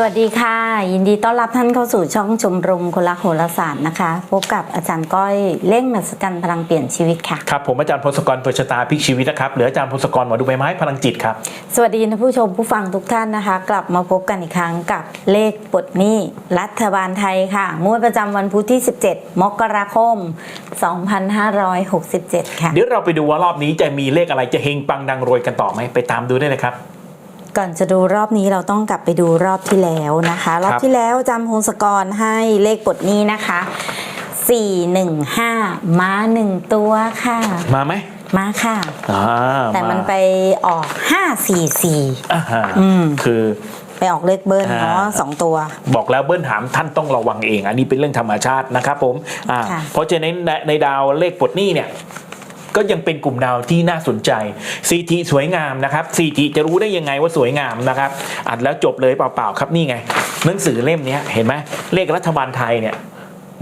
สวัสดีค่ะ ยินดีต้อนรับท่านเข้าสู่ช่องชมรมคนรักโหราศาสตร์นะคะ พบกับอาจารย์ก้อยเล่งมหัศจรรย์พลังเปลี่ยนชีวิตค่ะครับผมอาจารย์พงศกรเปิดชะตาพลิกชีวิตนะครับเหลืออาจารย์พงศกรหมอดูใบไม้พลังจิตครับสวัสดีท่านผู้ชมผู้ฟังทุกท่านนะคะ กลับมาพบกันอีกครั้งกับเลขปลดหนี้รัฐบาลไทยค่ะงวดประจำวันพุธที่ 17 มกราคม 2567 ค่ะเดี๋ยวเราไปดูว่ารอบนี้จะมีเลขอะไรจะเฮงปังดังรวยกันต่อไหมไปตามดูได้เลยครับ ก่อนจะดูรอบนี้เราต้องกลับไปดูรอบที่แล้วนะคะ รอบที่แล้วจำพงศกรให้เลขปลดหนี้นะคะ 415 ม้าหนึ่งตัวค่ะ มาไหมมาค่ะอ่าแต่มันไปออก 544อ่าฮะอืมคือไปออกเลขเบิ้ลเนาะอ่าสองตัว บอกแล้วเบิ้ลถามท่านต้องระวังเอง อันนี้เป็นเรื่องธรรมชาตินะครับผมอ่าค่ะเพราะฉะนั้นในในดาวเลขปลดหนี้เนี่ย ก็ยังเป็นกลุ่มดาวที่น่าสนใจซีทีสวยงามนะครับซีทีจะรู้ได้ยังไงว่าสวยงามนะครับอ่านแล้วจบเลยเปล่าๆครับนี่ไง หนังสือเล่มนี้เห็นไหมเลขรัฐบาลไทยเนี่ย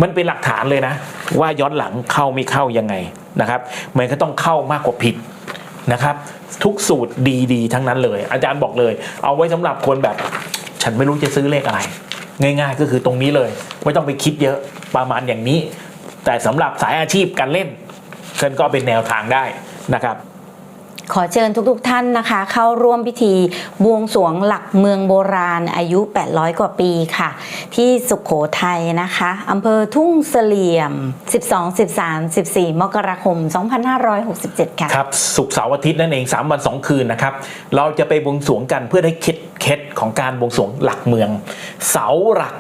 มันเป็นหลักฐานเลยนะ ว่าย้อนหลังเข้าไม่เข้ายังไงนะครับมันก็ต้องเข้ามากกว่าผิดนะครับทุกสูตรดีๆ ทั้งนั้นเลย อาจารย์บอกเลย เอาไว้สำหรับคนแบบ ฉันไม่รู้จะซื้อเลขอะไร ง่าย ๆ ก็คือตรงนี้เลย ไม่ต้องไปคิดเยอะประมาณอย่างนี้ แต่สำหรับสายอาชีพการเล่น เชิญก็เป็นแนวทางได้นะครับขอเชิญทุกๆท่านนะคะ เข้าร่วมพิธีบวงสรวงหลักเมืองโบราณอายุ 800 กว่าปีค่ะ ที่สุขโขทัยนะคะอำเภอทุ่งเสลี่ยม 12 13 14 มกราคม 2567 ค่ะครับสุกร์เสาร์อาทิตย์นั่นเอง 3 วัน 2 คืนนะครับ เราจะไปบวงสรวงกันเพื่อได้เคล็ดเคล็ดของการบวงสรวงหลักเมือง เสาหลัก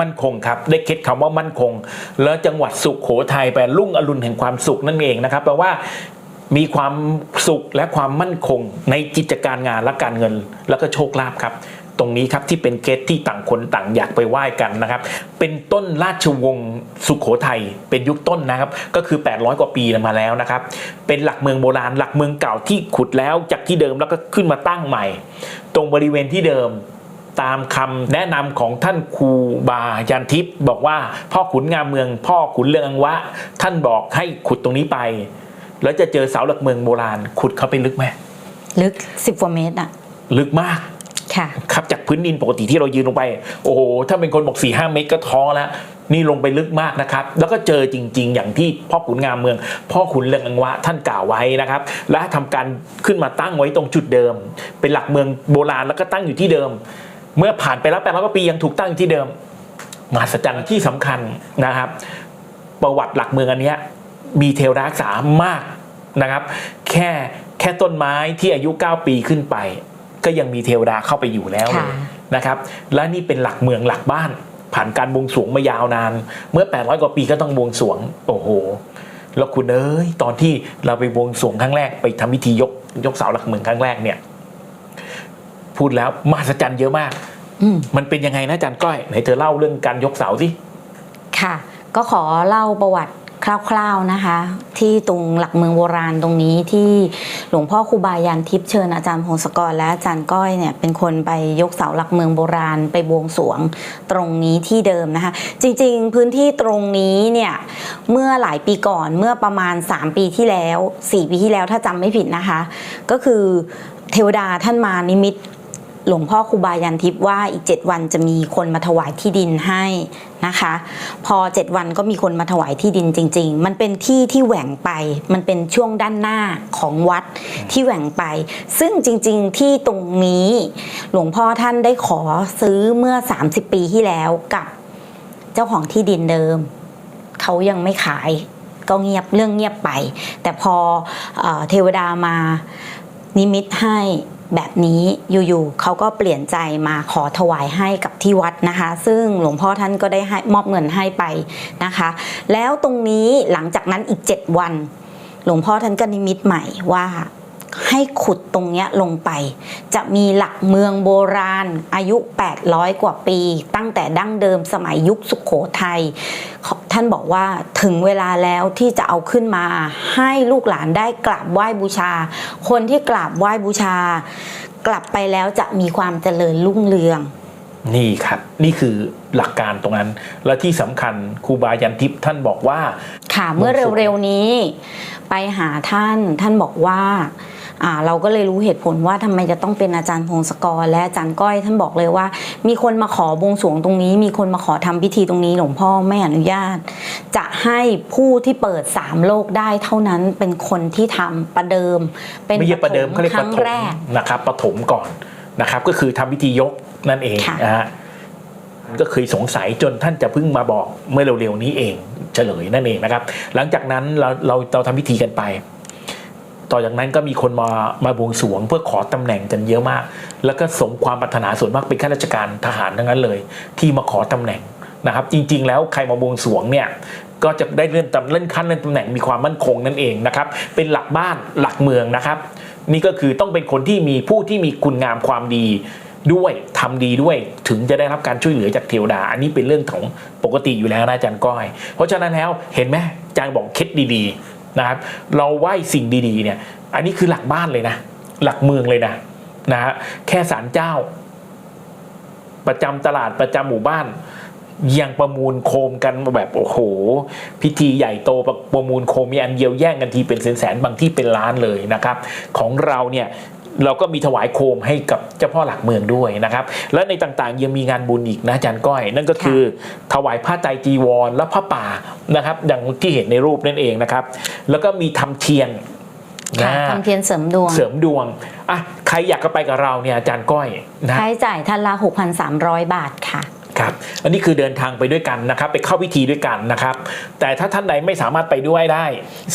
มั่นคงครับ ได้คล็ดคำว่ามั่นคง แล้วจังหวัดสุขโขทัยแปลรุ่งอรุณแห่งความสุขนั่นเองนะครับแปลว่ามีความสุขและความมั่นคงในกิจการงานและการเงิน แล้วก็โชคลาภครับ ตรงนี้ครับที่เป็นเกตที่ต่างคนต่างอยากไปไหว้กันนะครับ เป็นต้นราชวงศ์สุขโขทัยเป็นยุคต้นนะครับ ก็คือ 800 กว่าปีมาแล้วนะครับ เป็นหลักเมืองโบราณหลักเมืองเก่าที่ขุดแล้วจากที่เดิมแล้วก็ขึ้นมาตั้งใหม่ ตรงบริเวณที่เดิม ตามคำแนะนำของท่านครูบายันทิพย์บอกว่าพ่อขุนงามเมือง พ่อขุนเรืองอังวะ ท่านบอกให้ขุดตรงนี้ไป แล้วจะเจอเสาหลักเมืองโบราณ ขุดเข้าไปลึกไหมลึก10กว่าเมตรอะลึกมากค่ะครับจากพื้นดินปกติที่เรายืนลงไป โอ้โหถ้าเป็นคนบอก4ี่ห้าเมตรก็ท้อแล้ว นี่ลงไปลึกมากนะครับ แล้วก็เจอจริง ๆ อย่างที่พ่อขุนงามเมือง พ่อขุนเรืองอังวะท่านกล่าวไว้นะครับ และทำการขึ้นมาตั้งไว้ตรงจุดเดิม เป็นหลักเมืองโบราณแล้วก็ตั้งอยู่ที่เดิม เมื่อผ่านไปแล้วแปดร้อยกว่าปียังถูกตั้งอยู่ที่เดิมมหัศจรรย์ที่สำคัญนะครับ ประวัติหลักเมืองอันเนี้ยมีเทวดารักษามากนะครับ แค่แค่ต้นไม้ที่อายุ 9 ปีขึ้นไป ก็ยังมีเทวดาเข้าไปอยู่แล้วเลยค่ะนะครับ และนี่เป็นหลักเมืองหลักบ้าน ผ่านการบวงสรวงมายาวนาน เมื่อ 800 กว่าปีก็ต้องบวงสรวง โอ้โหแล้วคุณเอ้ยตอนที่เราไปบวงสรวงครั้งแรกไปทำพิธียกยกเสาหลักเมืองครั้งแรกเนี่ย พูดแล้วมหัศจรรย์เยอะมากอืมมันเป็นยังไงนะอาจารย์ก้อยไหนเธอเล่าเรื่องการยกเสาสิค่ะ ก็ขอเล่าประวัติคร่าวๆนะคะ ที่ตรงหลักเมืองโบราณตรงนี้ที่หลวงพ่อครูบายันทิพย์เชิญอาจารย์พงศกรและอาจารย์ก้อยเนี่ยเป็นคนไปยกเสาหลักเมืองโบราณไปบวงสรวงตรงนี้ที่เดิมนะคะ จริงๆพื้นที่ตรงนี้เนี่ยเมื่อหลายปีก่อนเมื่อประมาณ 3 ปีที่แล้ว 4 ปีที่แล้วถ้าจำไม่ผิดนะคะ ก็คือเทวดาท่านมานิมิต หลวงพ่อครูบายันทิพย์ว่าอีก 7 วันจะมีคนมาถวายที่ดินให้นะคะ พอ 7 วันก็มีคนมาถวายที่ดินจริง ๆ มันเป็นที่ที่แหว่งไป มันเป็นช่วงด้านหน้าของวัดที่แหว่งไป ซึ่งจริง ๆ ที่ตรงนี้หลวงพ่อท่านได้ขอซื้อเมื่อ 30 ปีที่แล้วกับเจ้าของที่ดินเดิม เขายังไม่ขายก็เงียบเรื่องเงียบไป แต่พอเออเทวดามานิมิตให้ แบบนี้อยู่ๆเขาก็เปลี่ยนใจมาขอถวายให้กับที่วัดนะคะ ซึ่งหลวงพ่อท่านก็ได้ให้มอบเงินให้ไปนะคะ แล้วตรงนี้หลังจากนั้นอีก 7 วัน หลวงพ่อท่านก็นิมิตใหม่ว่า ให้ขุดตรงเนี้ยลงไป จะมีหลักเมืองโบราณอายุ 800 กว่าปี ตั้งแต่ดั้งเดิมสมัยยุคสุขโขทัยท่านบอกว่าถึงเวลาแล้วที่จะเอาขึ้นมา ให้ลูกหลานได้กราบไหว้บูชา คนที่กราบไหว้บูชา กลับไปแล้วจะมีความเจริญรุ่งเรือง นี่ครับ นี่คือหลักการตรงนั้น และที่สำคัญครูบายันทิพย์ท่านบอกว่า ค่ะเมื่อเร็วๆนี้ ไปหาท่านท่านบอกว่าอ่า เราก็เลยรู้เหตุผลว่าทำไมจะต้องเป็นอาจารย์พงศกร และอาจารย์ก้อยท่านบอกเลยว่า มีคนมาขอบวงสรวงตรงนี้ มีคนมาขอทำพิธีตรงนี้ หลวงพ่อไม่อนุญาต จะให้ผู้ที่เปิดสามโลกได้เท่านั้นเป็นคนที่ทำประเดิม เป็นไม่ใช่ประเดิมเขาเรียกคปรั้งฐมแรกนะครับปฐมก่อนนะครับก็คือทำพิธียกนั่นเองค่ะนะฮะก็เคยสงสัยจนท่านจะเพิ่งมาบอกเมื่อเร็วๆนี้เองเฉลยนั่นเองนะครับ หลังจากนั้นเราเราเราทำพิธีกันไป ต่อจากนั้นก็มีคนมามาบวงสรวง เพื่อขอตำแหน่งกันเยอะมาก แล้วก็สมความปรารถนาส่วนมากเป็นข้าราชการทหารทั้งนั้นเลย ที่มาขอตำแหน่งนะครับ จริง ๆ แล้วใครมาบวงสรวงเนี่ยก็จะได้เลื่อนตำเลื่อนขั้นเลื่อนตำแหน่งมีความมั่นคงนั่นเองนะครับ เป็นหลักบ้านหลักเมืองนะครับ นี่ก็คือต้องเป็นคนที่มีผู้ที่มีคุณงามความดีด้วยทำดีด้วยถึงจะได้รับการช่วยเหลือจากเทวดา อันนี้เป็นเรื่องของปกติอยู่แล้วนะอาจารย์ก้อย เพราะฉะนั้นแล้วเห็นไหมอาจารย์บอกเคล็ดดีๆ นะครับเราไหว้สิ่งดีๆเนี่ยอันนี้คือหลักบ้านเลยนะ หลักเมืองเลยนะนะฮะแค่ศาลเจ้า ประจำตลาดประจำหมู่บ้านยังประมูลโคมกันแบบโอ้โห พิธีใหญ่โตประประมูลโคมมีอันเดียวแย่งกันทีเป็นแสนๆบางที่เป็นล้านเลยนะครับ ของเราเนี่ย เราก็มีถวายโคมให้กับเจ้าพ่อหลักเมืองด้วยนะครับ และในต่างๆยังมีงานบุญอีกนะอาจารย์ก้อย นั่นก็คือถวายผ้าไตรจีวรและผ้าป่านะครับ อย่างที่เห็นในรูปนั่นเองนะครับ แล้วก็มีทำเทียนค่ะนะทำเทียนเสริมดวง เสริมดวงอะใครอยากจะไปกับเราเนี่ยอาจารย์ก้อยนะค่าใช้จ่ายท่านละ6,300 บาทค่ะครับอันนี้คือเดินทางไปด้วยกันนะครับ ไปเข้าพิธีด้วยกันนะครับ แต่ถ้าท่านใดไม่สามารถไปด้วยได้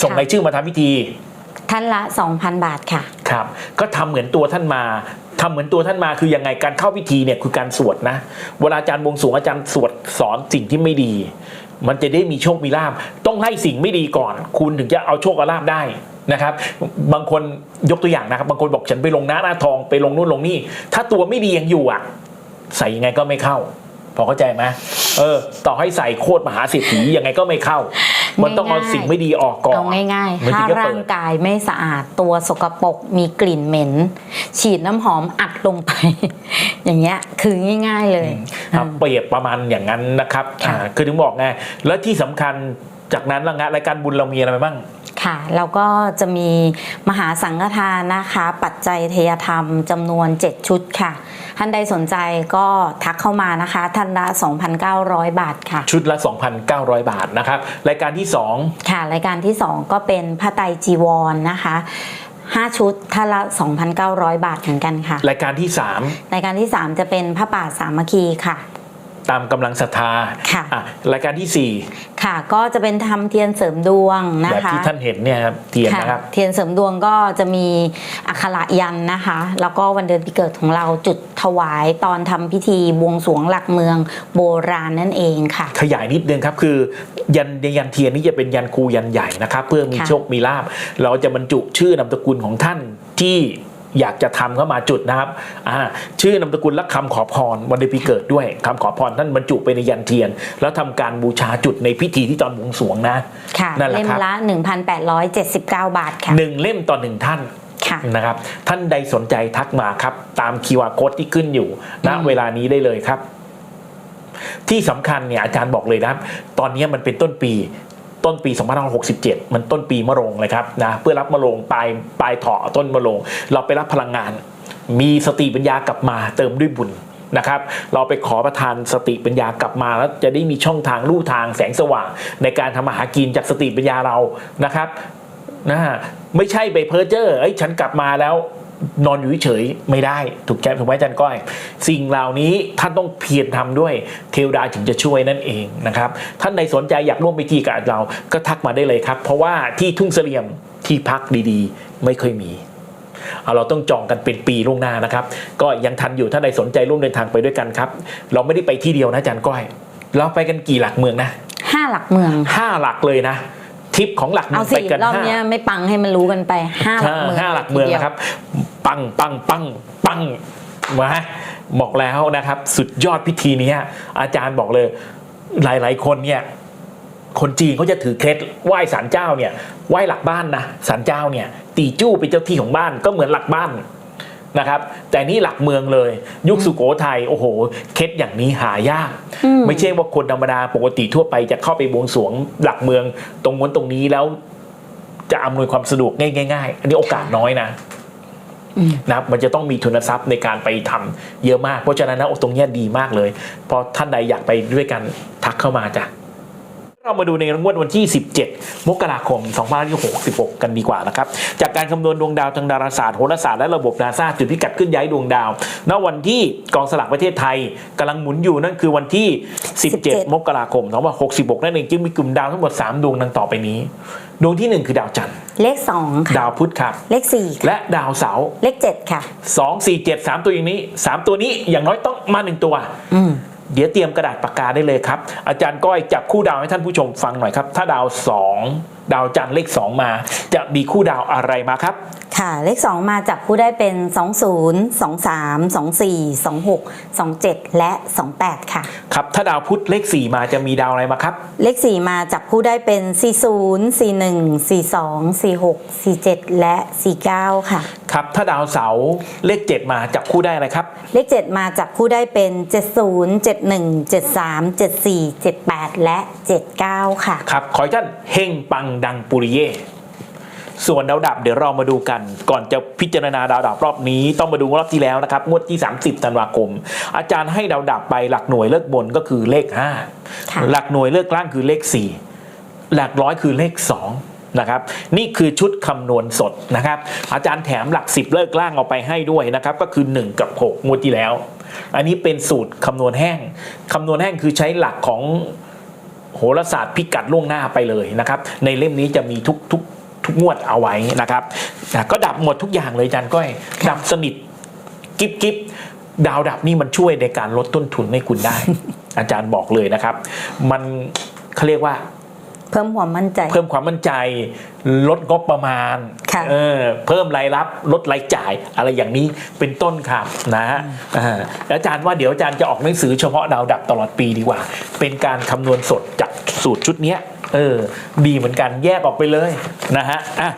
ส่งค่ะรายชื่อมาทำพิธี ท่านละ 2,000 บาทค่ะ ครับ ก็ทำเหมือนตัวท่านมาทำเหมือนตัวท่านมาคือยังไงการเข้าพิธีเนี่ยคือการสวดนะ เวลาอาจารย์บวงสรวงอาจารย์สวดสอนสิ่งที่ไม่ดี มันจะได้มีโชคมีลาบต้องไล่สิ่งไม่ดีก่อน คุณถึงจะเอาโชคเอาลาบได้นะครับ บางคนยกตัวอย่างนะครับ บางคนบอกฉันไปลงหน้าหน้าทองไปลงนู่นลงนี่ ถ้าตัวไม่ดียังอยู่อะ ใส่ยังไงก็ไม่เข้า พอเข้าใจไหมเออ ต่อให้ใส่โคตรมหาเศรษฐียังไงก็ไม่เข้า มันต้องเอาง่ายๆสิ่งไม่ดีออกก่อนเอาง่ายมันๆถึถ้างจะร่าเปิงดกายไม่สะอาดตัวสกปรกมีกลิ่นเหม็น ฉีดน้ำหอมอัดลงไป อย่างเงี้ยคือง่าย ๆเลยครับเปรียบประมาณอย่างนั้นนะครับค่ะอ่าคือถึงบอกไงแล้วที่สำคัญจากนั้นละงานรายการบุญเรามีอะไรบ้างค่ะแล้วก็จะมีมหาสังฆทานนะคะ ปัจจัยเทยธรรมจำนวน 7 ชุดค่ะ ท่านใดสนใจก็ทักเข้ามานะคะท่านละ 2,900 บาทค่ะ ชุดละ 2,900 บาทนะครับ รายการที่ค่ะ รายการที่ 2 ก็เป็นผ้าไตรจีวรนนะคะ5 ชุดท่านละ 2,900 บาทเหมือนกันค่ะ3รายการที่รายการที่ 3 จะเป็นผ้าป่าสามัคคีค่ะ3ตามกำลังศรัทธาค่ะอะรายการที่ ค่ะ ก็จะเป็นทำเทียนเสริมดวง4นะแบบคะ ที่ท่านเห็นเนี่ยครับเทียนค่ะนะครับ เทียนเสริมดวงก็จะมีอักขระยันต์นะคะ แล้วก็วันเดือนปีเกิดของเราจุดถวายตอนทำพิธีบวงสรวงหลักเมืองโบราณนั่นเองค่ะ ขยายนิดนึงครับคือยันยันเทียนนี่จะเป็นยันครูยันใหญ่นะครับ เพื่อมีค่ะ โชคมีลาบเราจะบรรจุชื่อนามสกุลของท่านที่ อยากจะทำเข้ามาจุดนะครับอ่าชื่อนามสกุลและคำขอพรวันเดือนปีเกิดด้วยคำขอพรท่านบรรจุไปในยันเทียน แล้วทำการบูชาจุดในพิธีที่ตอนบวงสรวงนะค่ะนั่นแหละเล่มครับละ 1,879 บาทค่ะหนึ่งเล่มต่อหนึ่งท่านค่ะนะครับท่านใดสนใจทักมาครับ ตามคีวาโค้ดที่ขึ้นอยู่ณอืมเวลานี้ได้เลยครับที่สำคัญเนี่ยอาจารย์บอกเลยนะครับตอนนี้มันเป็นต้นปี ต้นปี 2567 มันต้นปีมะโรงเลยครับนะเพื่อรับมะโรงปลายปลายเถาะต้นมะโรง เราไปรับพลังงาน มีสติปัญญากลับมาเติมด้วยบุญนะครับเราไปขอประทานสติปัญญากลับมาแล้วจะได้มีช่องทางลู่ทางแสงสว่าง ในการทำมาหากินจากสติปัญญาเรานะครับนะฮะไม่ใช่ไปเพ้อเจ้อเอ้ฉันกลับมาแล้ว นอนอยู่เฉยๆไม่ได้ถูกใจถูกไหมอาจารย์ก้อย สิ่งเหล่านี้ท่านต้องเพียรทำด้วย เทวดาถึงจะช่วยนั่นเองนะครับ ท่านใดสนใจอยากร่วมพิธีกับเราก็ทักมาได้เลยครับ เพราะว่าที่ทุ่งเสลี่ยมที่พักดีๆ ไม่เคยมีเอาเราต้องจองกันเป็นปีล่วงหน้านะครับ ก็ยังทันอยู่ท่านใดสนใจร่วมเดินทางไปด้วยกันครับ เราไม่ได้ไปที่เดียวนะอาจารย์ก้อย เราไปกันกี่หลักเมืองนะ5หลักเมืองห้าหลักเลยนะ ทริปของหลักเมืเอาองไปสิกันรอบห้าเนี้ยไม่ปังให้มันรู้กันไป5หลักเมืองห้าหลักเมืองทีดียวนะครับ ปังปังปังปังมาบอกแล้วนะครับ สุดยอดพิธีเนี้ยอาจารย์บอกเลย หลาย ๆ คนเนี่ยคนจีนเขาจะถือเคล็ดไหว้ศาลเจ้าเนี่ยไหว้หลักบ้านนะศาลเจ้าเนี่ยตีจู้เป็นเจ้าที่ของบ้านก็เหมือนหลักบ้าน นะครับ แต่นี่หลักเมืองเลย ยุคสุโขทัยโอ้โห เคล็ดอย่างนี้หายากอืมไม่ใช่ว่าคนธรรมดาปกติทั่วไปจะเข้าไปบวงสรวงหลักเมือง ตรงนู้นตรงนี้แล้ว จะอำนวยความสะดวกง่ายๆอันนี้โอกาสน้อยนะอืมนะครับมันจะต้องมีทุนทรัพย์ในการไปทำเยอะมาก เพราะฉะนั้นนะโอ้ตรงเนี้ยดีมากเลย พอท่านใดอยากไปด้วยกันทักเข้ามาจ้ะ เรามาดูในงวดวันที่ 17 มกราคม 2566 กันดีกว่านะครับ จากการคำนวณดวงดาวทางดาราศาสตร์โหราศาสตร์และระบบนาซาจุดพิกัดขึ้นย้ายดวงดาว ณ วันที่กองสลากประเทศไทยกำลังหมุนอยู่นั่นคือวันที่17 17 มกราคม 2566 นั่นเองจึงมีกลุ่มดาวทั้งหมด 3 ดวงดังต่อไปนี้ ดวงที่ 1 คือดาวจันทร์เลขสองค่ะดาวพุธครับ เลขสี่ค่ะและดาวเสาร์เลขเจ็ดค่ะ 2 4 7 3 ตัวอย่างนี้ 3 ตัวนี้อย่างน้อยต้องมา 1 ตัวอืม เดี๋ยวเตรียมกระดาษปากกาได้เลยครับ อาจารย์ก้อยจับคู่ดาวให้ท่านผู้ชมฟังหน่อยครับ ถ้าดาว 2 ดาวจันทร์เลข 2 มา จะมีคู่ดาวอะไรมาครับ ค่ะ เลข 2 มาจับคู่ได้เป็น 20 23 24 26 27 และ 28 ค่ะ ครับถ้าดาวพุธเลข 4 มาจะมีดาวอะไรมาครับ เลข 4 มาจับคู่ได้เป็น 40 41 42 46 47 และ 49 ค่ะ ครับถ้าดาวเสาร์เลข 7 มาจับคู่ได้อะไรครับ เลข 7 มาจับคู่ได้เป็น 70 71 73 74 78 และ 79 ค่ะ ครับขอให้ท่านเฮงปังดังปุริเย่ส่วนดาวดับเดี๋ยวเรามาดูกัน ก่อนจะพิจารณาดาวดับรอบนี้ต้องมาดูรอบที่แล้วนะครับงวดที่ 30ธันวาคม อาจารย์ให้ดาวดับไปหลักหน่วยเลขบนก็คือเลขค่ะ5หลักหน่วยเลขล่างคือเลข 4 หลักร้อยคือเลข 2นะครับนี่คือชุดคำนวณสดนะครับ อาจารย์แถมหลัก 10 เลขล่างเอาไปให้ด้วยนะครับ ก็คือ 1 กับ 6 งวดที่แล้ว อันนี้เป็นสูตรคำนวณแห้งคำนวณแห้งคือใช้หลักของ โหราศาสตร์พิกัดล่วงหน้าไปเลยนะครับ ในเล่มนี้จะมีทุกทุกทุกงวดเอาไว้นะครับก็ดับหมดทุกอย่างเลยอาจารย์ก้อย ดับสนิทกิบกิบดาวดับนี่มันช่วยในการลดต้นทุนให้คุณได้ อาจารย์บอกเลยนะครับ มันเขาเรียกว่า เพิ่มความมั่นใจ เพิ่มความมั่นใจ ลดงบประมาณค่ะเออเพิ่มรายรับลดรายจ่ายอะไรอย่างนี้เป็นต้นครับนะฮะอ่าแล้วอาจารย์ว่าเดี๋ยวอาจารย์จะออกหนังสือเฉพาะดาวดับตลอดปีดีกว่า เป็นการคำนวณสดจากสูตรชุดเนี้ยเออดีเหมือนกันแยกออกไปเลยนะฮะอะ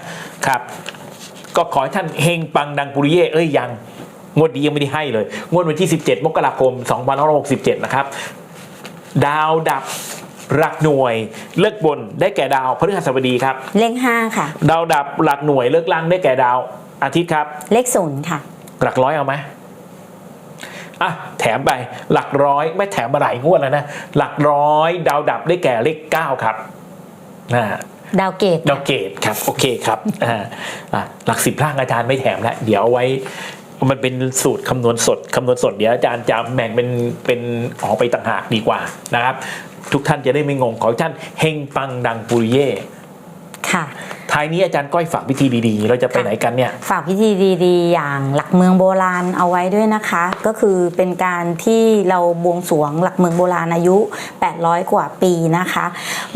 ครับ ก็ขอให้ท่านเฮงปังดังปุริเย่เอ้ยยังงวดนี้ยังไม่ได้ให้เลย งวดวันที่ 17 มกราคม 2567 นะครับ ดาวดับ หลักหน่วยเลิกบนได้แก่ดาวพฤหัสบดีครับ เลข5ค่ะ ดาวดับหลักหน่วยเลิกล่างได้แก่ดาวอาทิตย์ครับ เลข0ค่ะ หลักร้อยเอาไหมอะแถมไปหลักร้อยไม่แถมมาหลายงวดแล้วนะหลักร้อย ดาวดับได้แก่เลข9ครับนะดาวเกตดาวเกตครับโอเคครับอ่าอะหลักสิบล่างอาจารย์ไม่แถมแล้วเดี๋ยวเอาไว้มันเป็นสูตรคำนวณสดคำนวณสดเดี๋ยวอาจารย์จะแบ่งเป็นเป็นออกไปต่างหากดีกว่านะครับ ทุกท่านจะได้ไม่งงขอให้ท่านเฮงปังดังปุริเย่ค่ะท้ายนี้อาจารย์ก้อยฝากวิธีดีๆ เราจะไปไหนกันเนี่ย ฝากพิธีดีๆ อย่างหลักเมืองโบราณเอาไว้ด้วยนะคะ ก็คือเป็นการที่เราบวงสรวงหลักเมืองโบราณอายุ 800 กว่าปีนะคะ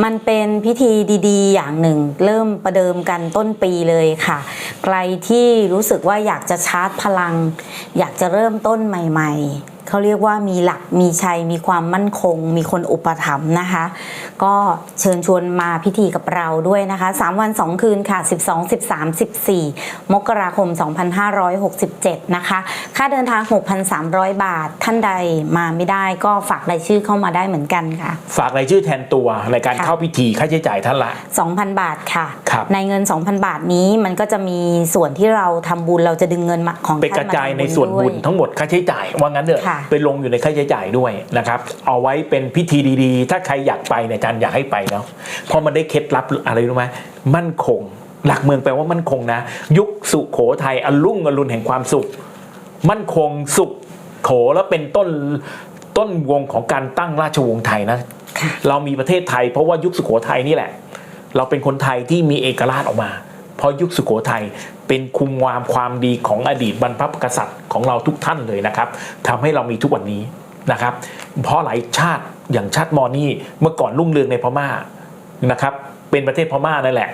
มันเป็นพิธีดีๆ อย่างหนึ่ง เริ่มประเดิมกันต้นปีเลยค่ะ ใครที่รู้สึกว่าอยากจะชาร์จพลัง อยากจะเริ่มต้นใหม่ ๆ เขาเรียกว่ามีหลักมีชัยมีความมั่นคง มีคนอุปถัมภ์นะคะ ก็เชิญชวนมาพิธีกับเราด้วยนะคะ 3 วัน 2 คืนค่ะ 12 13 14 มกราคม 2567 นะคะ ค่าเดินทาง 6,300 บาทท่านใดมาไม่ได้ก็ฝากรายชื่อเข้ามาได้เหมือนกันค่ะ ฝากรายชื่อแทนตัวในการค่ะเข้าพิธีค่าใช้จ่ายท่านละ 2,000 บาทค่ะครับในเงิน 2,000 บาทนี้มันก็จะมีส่วนที่เราทำบุญเราจะดึงเงินมาของไปท่กระจายมทำในส่วนบุญด้วยทั้งหมดค่าใช้จ่ายว่างั้นเถอะค่ะไปลงอยู่ในค่าใช้จ่ายด้วยนะครับ เอาไว้เป็นพิธีดีๆ ถ้าใครอยากไปเนี่ยอาจารย์อยากให้ไปเนาะเพราะมันได้เคล็ดลับอะไรรู้ไหมมั่นคง หลักเมืองแปลว่ามั่นคงนะ ยุคสุโขทัยอรุ่งอรุณแห่งความสุข มั่นคงสุขโขแล้วเป็นต้นต้นวงของการตั้งราชวงศ์ไทยนะค่ะเรามีประเทศไทยเพราะว่ายุคสุโขทัยนี่แหละ เราเป็นคนไทยที่มีเอกราชออกมา เพราะยุคสุโขทัยเป็นคุมวามความดีของอดีตบรรพกษัตริย์ของเราทุกท่านเลยนะครับทำให้เรามีทุกวันนี้นะครับ เพราะหลายชาติอย่างชาติมอญนี่เมื่อก่อนรุ่งเรืองในพม่านะครับเป็นประเทศพม่านั่นแหละ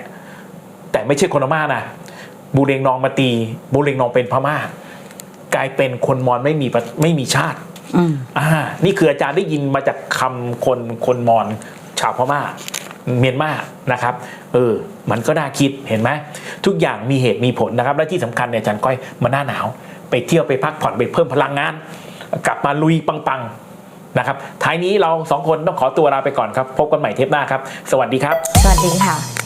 แต่ไม่ใช่คนพม่านะบูเรงนองมาตีบูเรงนองเป็นพม่า กลายเป็นคนมอญไม่มีประไม่มีชาติอืมอ่านี่คืออาจารย์ได้ยินมาจากคำคนคนมอญชาวพม่า เมียนมานะครับเออมันก็น่าคิดเห็นไหมทุกอย่างมีเหตุมีผลนะครับ และที่สำคัญเนี่ยอาจารย์ก้อยมาหน้าหนาว ไปเที่ยวไปพักผ่อนไปเพิ่มพลังงาน กลับมาลุยปังๆนะครับท้ายนี้เราสองคนต้องขอตัวลาไปก่อนครับ พบกันใหม่เทปหน้าครับ สวัสดีครับ สวัสดีค่ะ